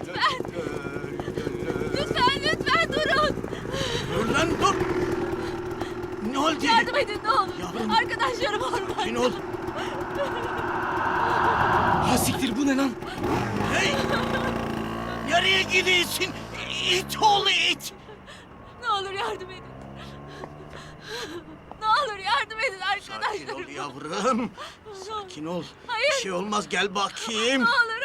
lütfen. Lütfen lütfen durun. Dur lan dur. Ne oldu? Yardım edin ne olur. Yavrum. Arkadaşlarım ormanda. Sakin ol. Ha siktir bu ne lan? Hey! Nereye gidiyorsun? İt oğlu it! Ne olur yardım edin. Ne olur yardım edin Sakin ol arkadaşlarım. yavrum. Sakin ol. Hayır. Bir şey olmaz gel bakayım. Ne olur.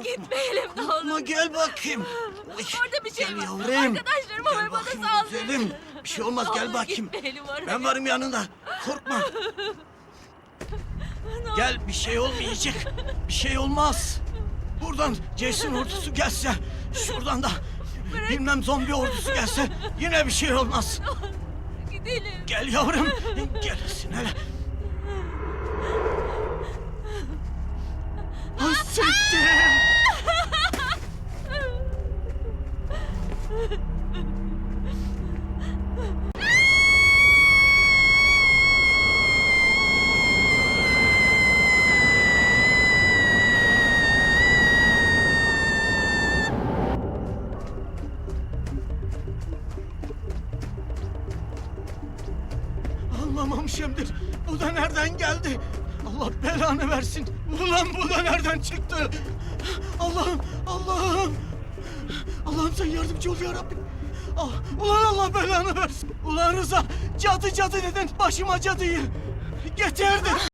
Oraya gitmeyelim ne Ama olur. gel bakayım. Oy, Orada bir şey gel var. yavrum. Arkadaşlarım Gel bana bakayım saldırıyor. güzelim. Bir şey olmaz Ne gel olur bakayım. gitmeyelim oraya. Ben varım yanında. Korkma. Gel bir şey olmayacak. Bir şey olmaz. Buradan Jason ordusu gelse, şuradan da bilmem zombi ordusu gelse yine bir şey olmaz. Gidelim. Gel yavrum. Gelsin hele. Hasrettim. Anlamamışımdır. Bu da nereden geldi? Allah belanı versin. Ulan bu da nereden çıktı? Allah'ım, Allah'ım. Allah'ım sen yardımcı ol ya Rabbim. Ah, ulan Allah belanı versin. Ulan Rıza, cadı cadı dedin başıma cadıyı. Getirdi.